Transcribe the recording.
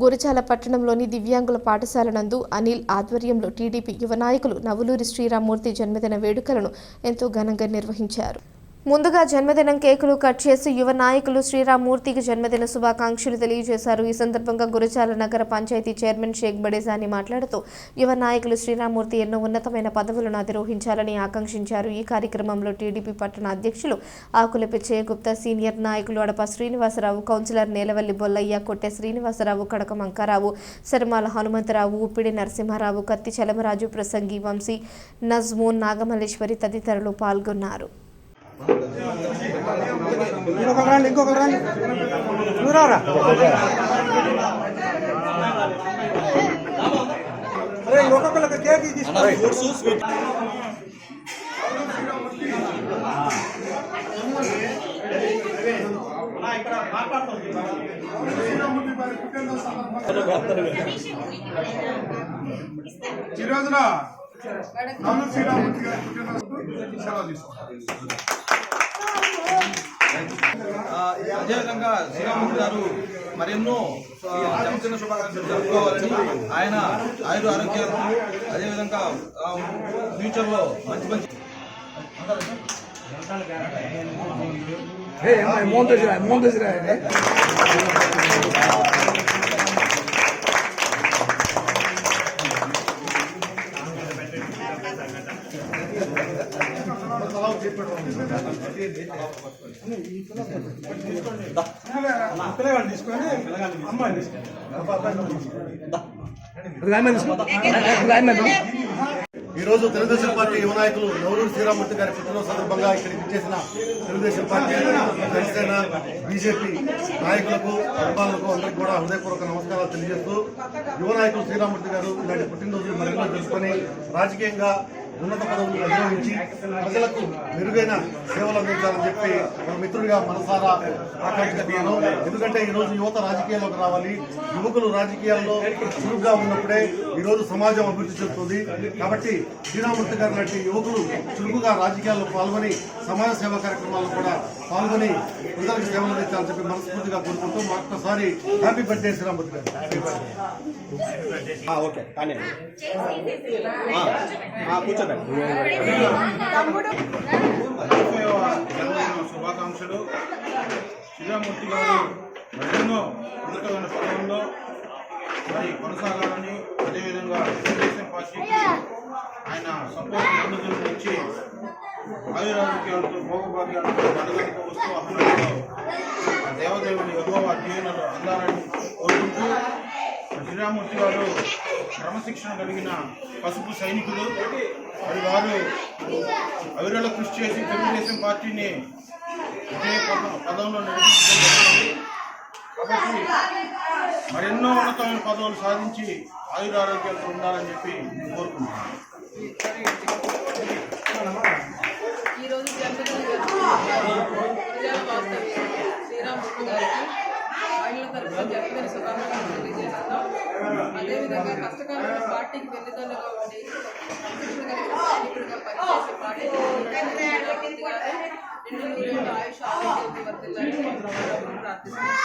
గురజాల పట్టణంలోని దివ్యాంగుల పాఠశాల నందు అనిల్ ఆధ్వర్యంలో టీడీపీ యువ నాయకులు నవలూరి శ్రీరామ్మూర్తి జన్మదిన వేడుకలను ఎంతో ఘనంగా నిర్వహించారు. ముందుగా జన్మదినం కేకులు కట్ చేసి యువ నాయకులు శ్రీరామూర్తికి జన్మదిన శుభాకాంక్షలు తెలియజేశారు. ఈ సందర్భంగా గురజాల నగర పంచాయతీ చైర్మన్ షేక్ బడేజాని మాట్లాడుతూ యువ నాయకులు శ్రీరామూర్తి ఎన్నో ఉన్నతమైన పదవులను అధిరోహించాలని ఆకాంక్షించారు. ఈ కార్యక్రమంలో టీడీపీ పట్టణ అధ్యక్షులు ఆకుల పిచ్చయ్య గుప్తా సీనియర్ నాయకులు అడప శ్రీనివాసరావు కౌన్సిలర్ నేలవల్లి బొల్లయ్య కొట్టె శ్రీనివాసరావు కడక మంకారావు శర్మాల హనుమంతరావు ఉప్పిడి నరసింహారావు కత్తి చలమరాజు ప్రసంగి వంశీ నజ్మూన్ నాగమల్లేశ్వరి తదితరులు పాల్గొన్నారు. ఇంకొకరు రండి ఇంకొకరు రండి నువ్వు రారా అరే ఇంకొకరికి కేక్ తీసుకో ఈ రోజున శ్రీరామూర్తి గారి పుట్టినరోజు సెలవు తీసుకుంటాం. ఆ, అదేవిధంగా శ్రీరాముడు గారు మరెన్నో జన్మదిన శుభాకాంక్షలు జరుపుకోవాలని ఆయన ఆయుర ఆరోగ్యాలు అదేవిధంగా ఆ, ఫ్యూచర్లో మంచి మంచి మోహన్ దశరా మోహన్ దశరా పిల్లగాడు తీసుకొని అమ్మాయి ఈ రోజు తెలుగుదేశం పార్టీ యువ నాయకులు నవరూరు శ్రీరామూర్తి గారి పుట్టినరోజు సందర్భంగా ఇక్కడ చేసిన తెలుగుదేశం పార్టీ జనసేన బీజేపీ నాయకులకు అభిమానులకు అందరికీ కూడా హృదయపూర్వక నమస్కారాలు తెలియజేస్తూ యువ నాయకులు శ్రీరామూర్తి గారు ఇలాంటి పుట్టినరోజు మరింత తెలుసుకొని రాజకీయంగా ఉన్నత పదవులు అధిరోహించి ప్రజలకు మెరుగైన సేవలు అందించాలని చెప్పి మన మిత్రుడిగా మనసారా ఆకాంక్షిస్తున్నాను. ఎందుకంటే ఈ రోజు యువత రాజకీయాల్లోకి రావాలి. యువకులు రాజకీయాల్లో చురుగ్గా ఉన్నప్పుడే ఈ రోజు సమాజం అభివృద్ధి చెందుతుంది. కాబట్టి శ్రీరామూర్తి గారు లాంటి యువకులు చురుకుగా రాజకీయాల్లో పాల్గొని సమాజ సేవా కార్యక్రమాల్లో కూడా పాల్గొని ప్రజలకు సేవలు అందించాలని చెప్పి మనస్ఫూర్తిగా కోరుకుంటూ మరొకసారి హ్యాపీ బర్త్డే శ్రీరామూర్తి గారు. ఓకే కానీ కూర్చోండి. నలభైవ జన్మదిన శుభాకాంక్షలు. శ్రీరామూర్తి గారు మరెన్నో ఉన్నతమైన పదవుల్లో మరి కొనసాగాలని అదేవిధంగా తెలుగుదేశం పార్టీకి ఆయన సంపూర్ణ మద్దతులను ఇచ్చి ఆయురారోగ్యాలతో భోగభాగ్యాలతో దండగంతో వస్తూ అహ్మతో దేవదేవుని ఎగువ అధ్యయనాలు అందాలని కోరుకుంటూ శ్రీరామూర్తి గారు క్రమశిక్షణ కలిగిన పసుపు సైనికులు మరి వారు అవిరళ కృషి చేసి తెలుగుదేశం పార్టీని ఇదే పదంలో నడిపించడం కాబట్టి మరెన్నో ఉన్నతమైన పదవులు సాధించి ఆయుర ఆరోగ్యాలతో ఉండాలని చెప్పి కోరుకుంటున్నాను. ఈరోజు జన్మదిన గారికి ఆయన తరఫున జరిగిన శుభాకాంక్షలు తెలియజేస్తున్నాం అదేవిధంగా కష్టకాలంలో పార్టీకి వెన్నుదన్నుగా ఉండి సంరక్షణ కలిగిన సైనికుడిగా పనిచేసే పార్టీకి శ్రీరామూర్తి గారు నిండు నూరేళ్ల ఆయుష్ ఆరోగ్యం వర్తిల్లాలని ప్రార్థిస్తున్నాం